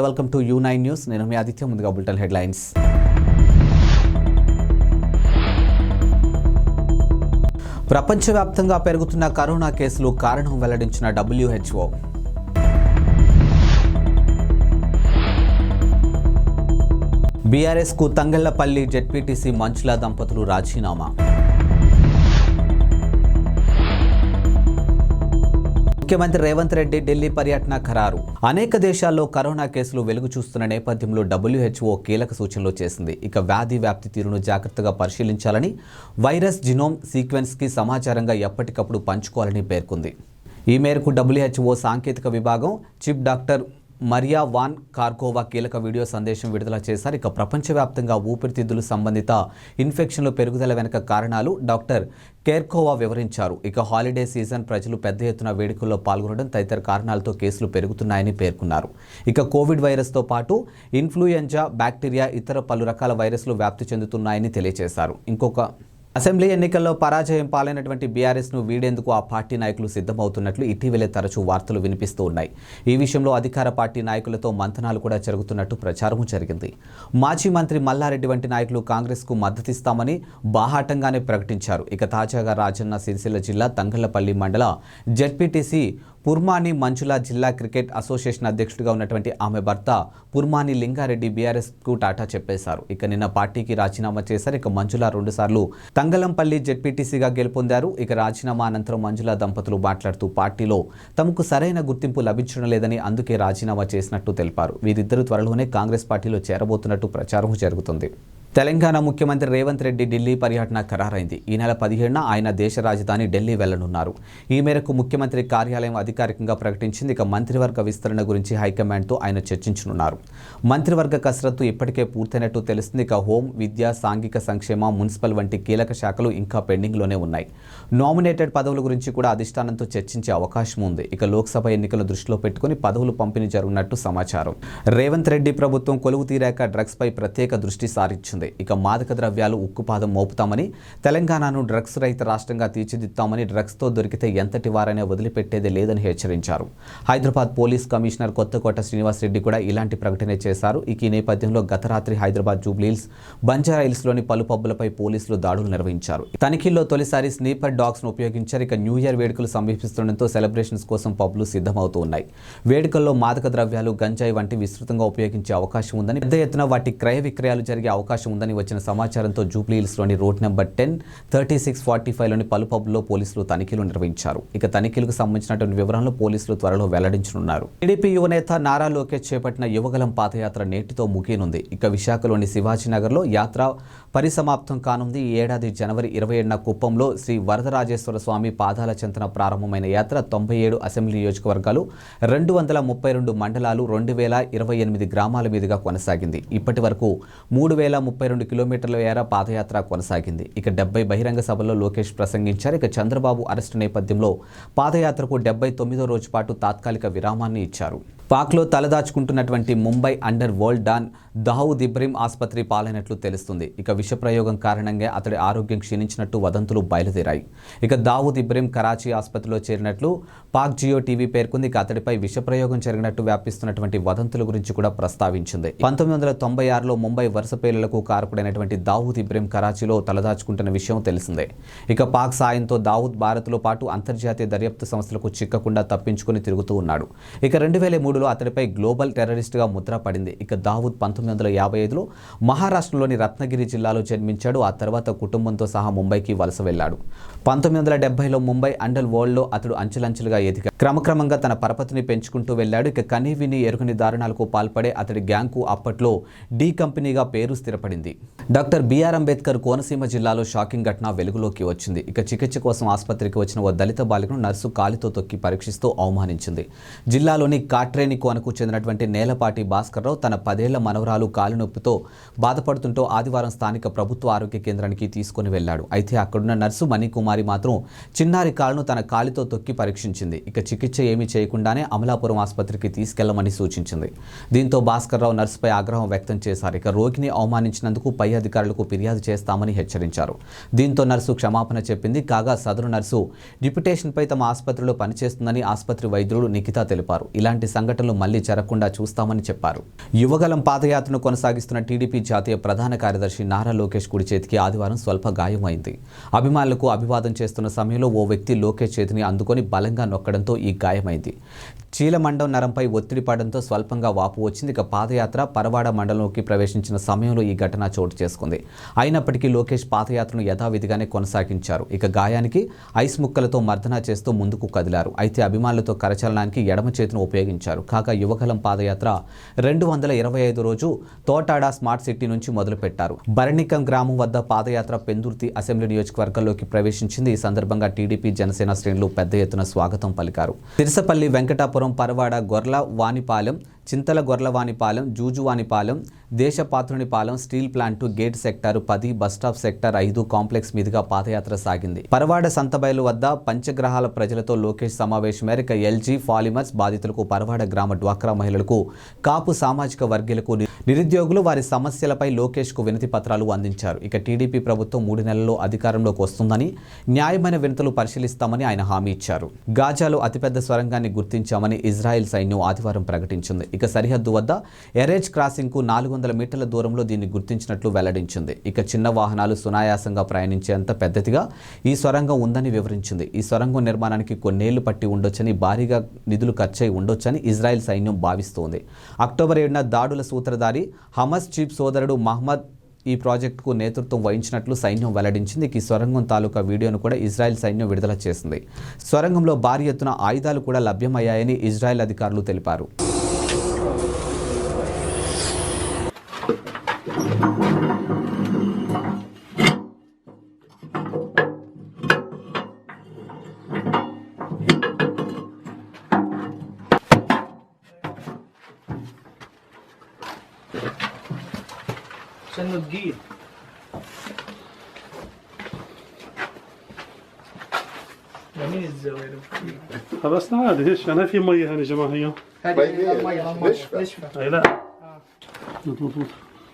నమస్తే welcome to U nine news నేను మీ ఆదిత్య ముందుగా బుల్టన్ హెడ్లైన్స్ ప్రపంచవ్యాప్తంగా పెరుగుతున్న కరోనా కేసులు కారణం వెల్లడించిన డబ్ల్యూహెచ్ఓ బీఆర్ఎస్కు తంగళ్ళపల్లి జెడ్పీటీసీ మంచుల దంపతులు రాజీనామా. ముఖ్యమంత్రి రేవంత్ రెడ్డి ఢిల్లీ పర్యటన ఖరారు. అనేక దేశాల్లో కరోనా కేసులు వెలుగు చూస్తున్న నేపథ్యంలో డబ్ల్యూహెచ్ఓ కీలక సూచనలు చేసింది. ఇక వ్యాధి వ్యాప్తి తీరును జాగ్రత్తగా పరిశీలించాలని వైరస్ జినోమ్ సీక్వెన్స్కి సమాచారంగా ఎప్పటికప్పుడు పంచుకోవాలని పేర్కొంది. ఈ మేరకు డబ్ల్యూహెచ్ఓ సాంకేతిక విభాగం chief doctor Maria Van Kerkhove కీలక వీడియో సందేశం విడుదల చేశారు. ఇక ప్రపంచవ్యాప్తంగా ఊపిరితిత్తులు సంబంధిత ఇన్ఫెక్షన్లు పెరుగుదల వెనుక కారణాలు డాక్టర్ కేర్కోవా వివరించారు. ఇక హాలిడే సీజన్ ప్రజలు పెద్ద ఎత్తున వేడుకల్లో పాల్గొనడం తదితర కారణాలతో కేసులు పెరుగుతున్నాయని పేర్కొన్నారు. ఇక కోవిడ్ వైరస్తో పాటు ఇన్ఫ్లుయెంజా బ్యాక్టీరియా ఇతర పలు రకాల వైరస్లు వ్యాప్తి చెందుతున్నాయని తెలియజేశారు. ఇంకొక అసెంబ్లీ ఎన్నికల్లో పరాజయం పాలైనటువంటి బీఆర్ఎస్ను వీడేందుకు ఆ పార్టీ నాయకులు సిద్ధమవుతున్నట్లు ఇటీవలే తరచూ వార్తలు వినిపిస్తూ ఉన్నాయి. ఈ విషయంలో అధికార పార్టీ నాయకులతో మంతనాలు కూడా జరుగుతున్నట్టు ప్రచారం జరిగింది. మాజీ మంత్రి మల్లారెడ్డి వంటి నాయకులు కాంగ్రెస్కు మద్దతిస్తామని బాహాటంగానే ప్రకటించారు. ఇక తాజాగా రాజన్న సిరిసిల్ల జిల్లా తంగళ్ళపల్లి మండల జడ్పీటీసీ పుర్మాని మంచుల జిల్లా క్రికెట్ అసోసియేషన్ అధ్యక్షుడిగా ఉన్నటువంటి ఆమె భర్త పుర్మాని లింగారెడ్డి బీఆర్ఎస్కు టాటా చెప్పేశారు. ఇక నిన్న పార్టీకి రాజీనామా చేశారు. ఇక మంజుల రెండుసార్లు తంగలంపల్లి జెడ్పీటీసీగా గెలుపొందారు. ఇక రాజీనామా అనంతరం మంజుల దంపతులు మాట్లాడుతూ పార్టీలో తమకు సరైన గుర్తింపు లభించడం లేదని అందుకే రాజీనామా చేసినట్టు తెలిపారు. వీరిద్దరూ త్వరలోనే కాంగ్రెస్ పార్టీలో చేరబోతున్నట్టు ప్రచారం జరుగుతుంది. తెలంగాణ ముఖ్యమంత్రి రేవంత్ రెడ్డి ఢిల్లీ పర్యటన ఖరారైంది. ఈ నెల పదిహేడున ఆయన దేశ రాజధాని ఢిల్లీ వెళ్ళనున్నారు. ఈ మేరకు ముఖ్యమంత్రి కార్యాలయం అధికారికంగా ప్రకటించింది. ఇక మంత్రివర్గ విస్తరణ గురించి హైకమాండ్తో ఆయన చర్చించనున్నారు. మంత్రివర్గ కసరత్తు ఇప్పటికే పూర్తయినట్టు తెలుస్తుంది. ఇక హోం విద్య సాంఘిక సంక్షేమ మున్సిపల్ వంటి కీలక శాఖలు ఇంకా పెండింగ్లోనే ఉన్నాయి. నామినేటెడ్ పదవుల గురించి కూడా అధిష్టానంతో చర్చించే అవకాశం ఉంది. ఇక లోక్సభ ఎన్నికలను దృష్టిలో పెట్టుకుని పదవులు పంపిణీ జరుగునట్టు సమాచారం. రేవంత్ రెడ్డి ప్రభుత్వం కొలువు తీరాక డ్రగ్స్పై ప్రత్యేక దృష్టి సారించింది. ఇక మాదక ద్రవ్యాలు ఉక్కుపాదం మోపుతామని తెలంగాణను డ్రగ్స్ రహిత రాష్ట్రంగా తీర్చిదిద్దామని డ్రగ్స్తో దొరికితే ఎంతటి వారైనా వదిలిపెట్టేది లేదని హెచ్చరించారు. హైదరాబాద్ పోలీస్ కమిషనర్ కొత్తకోట శ్రీనివాస్ రెడ్డి కూడా ఇలాంటి ప్రకటన చేశారు. ఇక ఈ నేపథ్యంలో గత రాత్రి హైదరాబాద్ జూబ్లీహిల్స్ బంజారా హిల్స్లోని పలు పబ్బులపై పోలీసులు దాడులు నిర్వహించారు. తనిఖీల్లో తొలిసారి స్నీపర్ డాగ్స్ను ఉపయోగించారు. ఇక న్యూ ఇయర్ వేడుకలు సమీపిస్తుండటంతో సెలబ్రేషన్స్ కోసం పబ్లు సిద్ధమవుతూ ఉన్నాయి వేడుకల్లో మాదక ద్రవ్యాలు గంజాయి వంటి విస్తృతంగా ఉపయోగించే అవకాశం ఉందని పెద్ద ఎత్తున వాటి క్రయ విక్రయాలు జరిగే అవకాశం ఉందని వచ్చిన సమాచారంతో జూబ్లీహిల్స్లోని road number ten thirty six forty ఫైవ్లోని పలు పబ్లో పోలీసులు తనిఖీలు నిర్వహించారు. ఇక తనిఖీలకు సంబంధించినటువంటి వివరాలను పోలీసులు త్వరలో వెల్లడించనున్నారు. టీడీపీ యువనేత నారా లోకేష్ చేపట్టిన యువగలం పాదయాత్ర నేటితో ముగియనుంది. ఇక విశాఖలోని శివాజీనగర్లో యాత్ర పరిసమాప్తం కానుంది. ఈ ఏడాది జనవరి ఇరవై ఏడున కుప్పంలో శ్రీ వరదరాజేశ్వర స్వామి పాదాల చెంతన ప్రారంభమైన యాత్ర తొంభై ఏడు అసెంబ్లీ నియోజకవర్గాలు రెండు వందల ముప్పై రెండు మండలాలు రెండు వేల ఇరవై ఎనిమిది గ్రామాల మీదుగా కొనసాగింది. ఇప్పటి వరకు మూడు వేల ముప్పై ముప్పై రెండు కిలోమీటర్ల మేర పాదయాత్ర కొనసాగింది. ఇక డెబ్బై బహిరంగ సభల్లో లోకేష్ ప్రసంగించారు. ఇక చంద్రబాబు అరెస్టు నేపథ్యంలో పాదయాత్రకు డెబ్బై తొమ్మిదో రోజు పాటు తాత్కాలిక విరామాన్ని ఇచ్చారు. పాక్లో తలదాచుకుంటున్నటువంటి Mumbai underworld don Dawood Ibrahim ఆసుపత్రి పాలైనట్లు తెలుస్తుంది. ఇక విషప్రయోగం కారణంగా అతడి ఆరోగ్యం క్షీణించినట్టు వదంతులు బయలుదేరాయి. ఇక దావుద్ ఇబ్రీం కరాచీ ఆసుపత్రిలో చేరినట్లు పాక్ జియో టీవీ పేర్కొంది. ఇక అతడిపై విషప్రయోగం జరిగినట్టు వ్యాపిస్తున్నటువంటి వదంతుల గురించి కూడా ప్రస్తావించింది. పంతొమ్మిది వందల తొంభై ఆరులో ముంబై వరుస పేలులకు కారకుడైనటువంటి దావూద్ ఇబ్రీం కరాచీలో తలదాచుకుంటున్న విషయం తెలిసిందే. ఇక పాక్ సాయంతో దావూద్ భారత్లో పాటు అంతర్జాతీయ దర్యాప్తు సంస్థలకు చిక్కకుండా తప్పించుకుని తిరుగుతూ ఉన్నాడు. ఇక రెండు వేల మూడు మూడులో అతడిపై గ్లోబల్ టెర్రరిస్ట్గా ముద్ర పడింది. ఇక దావూద్ పంతొమ్మిది వందల యాభై ఐదులో మహారాష్ట్రలోని రత్నగిరి జిల్లాలో జన్మించాడు. ఆ తర్వాత కుటుంబంతో సహా ముంబైకి వలస వెళ్ళాడు. పంతొమ్మిది వందల డెబ్బైలో ముంబై అండర్ వరల్డ్లో అతడు అంచెలంచెలుగా ఎదిగాడు. క్రమక్రమంగా తన పరపతిని పెంచుకుంటూ వెళ్ళాడు. ఇక కనీ విని దారుణాలకు పాల్పడే అతడి గ్యాంగ్కు అప్పట్లో డి కంపెనీగా పేరు స్థిరపడింది. డాక్టర్ బిఆర్ అంబేద్కర్ కోనసీమ జిల్లాలో షాకింగ్ ఘటన వెలుగులోకి వచ్చింది. ఇక చికిత్స కోసం ఆసుపత్రికి వచ్చిన ఓ దళిత బాలికను నర్సు కాలితో తొక్కి పరీక్షిస్తూ అవమానించింది. జిల్లాలోని కాట్రేన్ కోనకు చెందినటువంటి నేలపాటి భాస్కర్రావు తన పదేళ్ళ మనవరాలు కాలు నొప్పితో బాధపడుతుంటూ ఆదివారం స్థానిక ప్రభుత్వ ఆరోగ్య కేంద్రానికి తీసుకుని వెళ్ళాడు అయితే అక్కడున్న నర్సు మణికుమారి మాత్రం చిన్నారి కాలును తన కాలితో తొక్కి పరీక్షించింది. ఇక చికిత్స ఏమీ చేయకుండానే అమలాపురం ఆసుపత్రికి తీసుకెళ్ళమని సూచించింది. దీంతో భాస్కర్రావు నర్సుపై ఆగ్రహం వ్యక్తం చేశారు. ఇక రోగిని అవమానించినందుకు పై అధికారులకు ఫిర్యాదు చేస్తామని హెచ్చరించారు. దీంతో నర్సు క్షమాపణ చెప్పింది. కాగా సదరు నర్సు డిప్యుటేషన్పై తమ ఆసుపత్రిలో పనిచేస్తుందని ఆసుపత్రి వైద్యుడు నిఖిత తెలిపారు. ఇలాంటి సంఘటన సంఘటనలు మళ్ళీ జరగకుండా చూస్తామని చెప్పారు. యువగలం పాదయాత్రను కొనసాగిస్తున్న టీడీపీ జాతీయ ప్రధాన కార్యదర్శి నారా లోకేష్ కుడి చేతికి ఆదివారం స్వల్ప గాయమైంది. అభిమానులకు అభివాదం చేస్తున్న సమయంలో ఓ వ్యక్తి లోకేష్ చేతిని అందుకొని బలంగా నొక్కడంతో ఈ గాయమైంది. చీలమండం నరంపై ఒత్తిడి పడడంతో స్వల్పంగా వాపు వచ్చింది. ఇక పాదయాత్ర పరవాడ మండలంలోకి ప్రవేశించిన సమయంలో ఈ ఘటన చోటు చేసుకుంది. అయినప్పటికీ లోకేష్ పాదయాత్రను యథావిధిగానే కొనసాగించారు. ఇక గాయానికి ఐస్ ముక్కలతో మర్దన చేస్తూ ముందుకు కదిలారు. అయితే అభిమానులతో కరచలనానికి ఎడమ చేతిని ఉపయోగించారు. కాగా యువకలం పాదయాత్ర రెండు వందల ఇరవై ఐదు రోజు తోటాడ స్మార్ట్ సిటీ నుంచి మొదలుపెట్టారు. భరణికం గ్రామం వద్ద పాదయాత్ర పెందుర్తి అసెంబ్లీ నియోజకవర్గంలోకి ప్రవేశించింది. ఈ సందర్భంగా టీడీపీ జనసేన శ్రేణులు పెద్ద ఎత్తున స్వాగతం పలికారు. Tirusapalli Venkatapuram Paravada Gorla Vanipalem Chintala Gorlavanipalem Jujuvanipalem Desapatrunipalem steel plant gate sector పది బస్టాప్ సెక్టార్ ఐదు కాంప్లెక్స్ మీదుగా పాదయాత్ర సాగింది. పరవాడ సంతబయలు వద్ద పంచగ్రహాల ప్రజలతో లోకేష్ సమావేశం మేరకు ఎల్జీ ఫాలిమర్స్ బాధితులకు పరవాడ గ్రామ డ్వాక్రా మహిళలకు కాపు సామాజిక వర్గీయులకు నిరుద్యోగులు వారి సమస్యలపై లోకేష్కు వినతి పత్రాలు అందించారు. ఇక టీడీపీ ప్రభుత్వం మూడు నెలల్లో అధికారంలోకి వస్తుందని న్యాయమైన వినతులు పరిశీలిస్తామని ఆయన హామీ ఇచ్చారు. గాజాలో అతిపెద్ద సొరంగాన్ని గుర్తించామని ఇజ్రాయెల్ సైన్యం ఆదివారం ప్రకటించింది. ఇక సరిహద్దు వద్ద ఎరేజ్ క్రాసింగ్కు నాలుగు వందల మీటర్ల దూరంలో దీన్ని గుర్తించినట్లు వెల్లడించింది. ఇక చిన్న వాహనాలు సునాయాసంగా ప్రయాణించేంత పెద్దదిగా ఈ సొరంగం ఉందని వివరించింది. ఈ సొరంగం నిర్మాణానికి కొన్నేళ్ళు పట్టి ఉండొచ్చని భారీగా నిధులు ఖర్చయి ఉండొచ్చని ఇజ్రాయెల్ సైన్యం భావిస్తోంది. అక్టోబర్ ఏడున దాడుల సూత్రధారి హమస్ చీఫ్ సోదరుడు మహమ్మద్ ఈ ప్రాజెక్టుకు నేతృత్వం వహించినట్లు సైన్యం వెల్లడించింది. ఈ సొరంగం తాలూకా వీడియోను కూడా ఇజ్రాయెల్ సైన్యం విడుదల చేసింది. సొరంగంలో భారీ ఎత్తున ఆయుధాలు కూడా లభ్యమయ్యాయని ఇజ్రాయెల్ అధికారులు తెలిపారు. خلصنا gear. جميل خلاص عادي إيش أنا في مية هنا يا جماعة طيب، هي هذه مية الميه نشفى لا. آه. مضبوط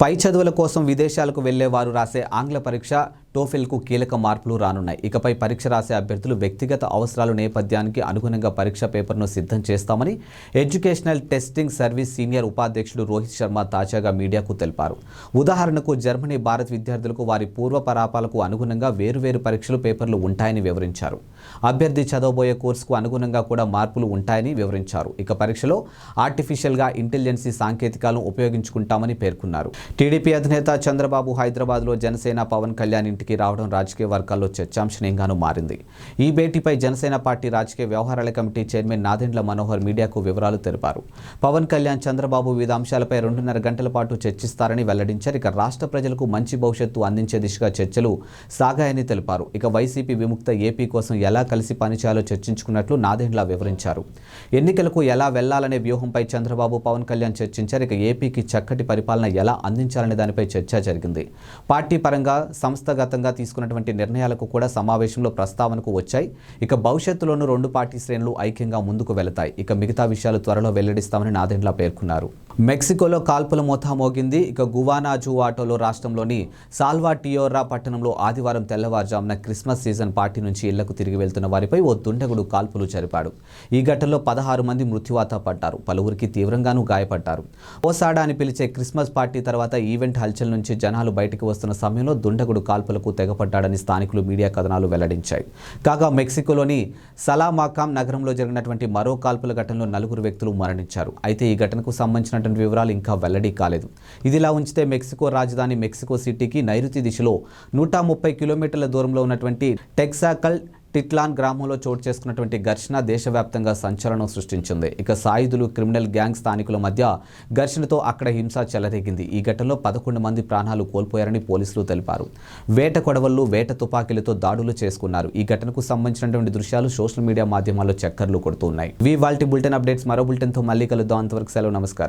పై చదువుల కోసం విదేశాలకు వెళ్ళేవారు రాసే ఆంగ్ల పరీక్ష టోఫెల్కు కీలక మార్పులు రానున్నాయి. ఇకపై పరీక్ష రాసే అభ్యర్థులు వ్యక్తిగత అవసరాల నేపథ్యానికి అనుగుణంగా పరీక్ష పేపర్ను సిద్ధం చేస్తామని ఎడ్యుకేషనల్ టెస్టింగ్ సర్వీస్ సీనియర్ ఉపాధ్యక్షుడు రోహిత్ శర్మ తాజాగా మీడియాకు తెలిపారు. ఉదాహరణకు జర్మనీ భారత్ విద్యార్థులకు వారి పూర్వ పరాపాలకు అనుగుణంగా వేరువేరు పరీక్షలు పేపర్లు ఉంటాయని వివరించారు. అభ్యర్థి చదవబోయే కోర్సుకు అనుగుణంగా కూడా మార్పులు ఉంటాయని వివరించారు. ఇక పరీక్షలో ఆర్టిఫిషియల్గా ఇంటెలిజెన్సీ సాంకేతికాలను ఉపయోగించుకుంటామని పేర్కొన్నారు. టీడీపీ అధినేత చంద్రబాబు హైదరాబాద్లో జనసేన పవన్ కళ్యాణ్ ఇంటికి రావడం రాజకీయ వర్గాల్లో చర్చాంశనీయంగానూ మారింది. ఈ భేటీపై జనసేన పార్టీ రాజకీయ వ్యవహారాల కమిటీ చైర్మన్ నాదెండ్ల మనోహర్ మీడియాకు వివరాలు తెలిపారు. పవన్ కళ్యాణ్ చంద్రబాబు వివిధ అంశాలపై రెండున్నర గంటల పాటు చర్చిస్తారని వెల్లడించారు. ఇక రాష్ట్ర ప్రజలకు మంచి భవిష్యత్తు అందించే దిశగా చర్చలు సాగాయని తెలిపారు. ఇక వైసీపీ విముక్త ఏపీ కోసం ఎలా ఎలా కలిసి పనిచేయాలో చర్చించుకున్నట్లు నాదెండ్ల వివరించారు. ఎన్నికలకు ఎలా వెళ్ళాలనే వ్యూహంపై చంద్రబాబు పవన్ కళ్యాణ్ చర్చించారు. ఇక ఏపీకి చక్కటి పరిపాలన ఎలా అందించాలనే దానిపై చర్చ జరిగింది. పార్టీ పరంగా సంస్థాగతంగా తీసుకున్నటువంటి నిర్ణయాలకు కూడా సమావేశంలో ప్రస్తావనకు వచ్చాయి. ఇక భవిష్యత్తులోనూ రెండు పార్టీ శ్రేణులు ఐక్యంగా ముందుకు వెళతాయి. ఇక మిగతా విషయాలు త్వరలో వెల్లడిస్తామని నాదెండ్ల పేర్కొన్నారు. మెక్సికోలో కాల్పుల మోతా మోగింది. ఇక గువానాజు ఆటోలో రాష్ట్రంలోని సాల్వా టియోరా పట్టణంలో ఆదివారం తెల్లవారుజామున క్రిస్మస్ సీజన్ పార్టీ నుంచి ఇళ్ళకు తిరిగి వెళ్తున్న వారిపై ఓ దుండగుడు కాల్పులు జరిపాడు. ఈ ఘటనలో పదహారు మంది మృత్యువాత పడ్డారు. పలువురికి తీవ్రంగానూ గాయపడ్డారు. ఓసాడా అని పిలిచే క్రిస్మస్ పార్టీ తర్వాత ఈవెంట్ హల్చల్ నుంచి జనాలు బయటకు వస్తున్న సమయంలో దుండగుడు కాల్పులకు తెగపడ్డాడని స్థానికులు మీడియా కథనాలు వెల్లడించాయి. కాగా మెక్సికోలోని సలామాకాం నగరంలో జరిగినటువంటి మరో కాల్పుల ఘటనలో నలుగురు వ్యక్తులు మరణించారు. అయితే ఈ ఘటనకు సంబంధించినటువంటి వివరాలు ఇంకా వెల్లడి కాలేదు. ఇదిలా ఉంచితే మెక్సికో రాజధాని మెక్సికో సిటీకి నైరుతి దిశలో నూట ముప్పై కిలోమీటర్ల దూరంలో ఉన్నటువంటి టెక్సాకల్ టిట్లాన్ గ్రామంలో చోటు చేసుకున్నటువంటి ఘర్షణ దేశవ్యాప్తంగా సంచలనం సృష్టించింది. ఇక సాయుధులు క్రిమినల్ గ్యాంగ్ స్థానికుల మధ్య ఘర్షణతో అక్కడ హింస చెలరేగింది. ఈ ఘటనలో పదకొండు మంది ప్రాణాలు కోల్పోయారని పోలీసులు తెలిపారు. వేట కొడవళ్ళు వేట తుపాకీలతో దాడులు చేసుకున్నారు. ఈ ఘటనకు సంబంధించినటువంటి దృశ్యాలు సోషల్ మీడియా మాధ్యమాల్లో చక్కర్లు కొడుతున్నాయి. వి వాల్టి బులెటిన్ అప్డేట్స్ మరో బులెటిన్తో మళ్ళీ కలుద్దాం. అంతవరకు సెలవు నమస్కారం.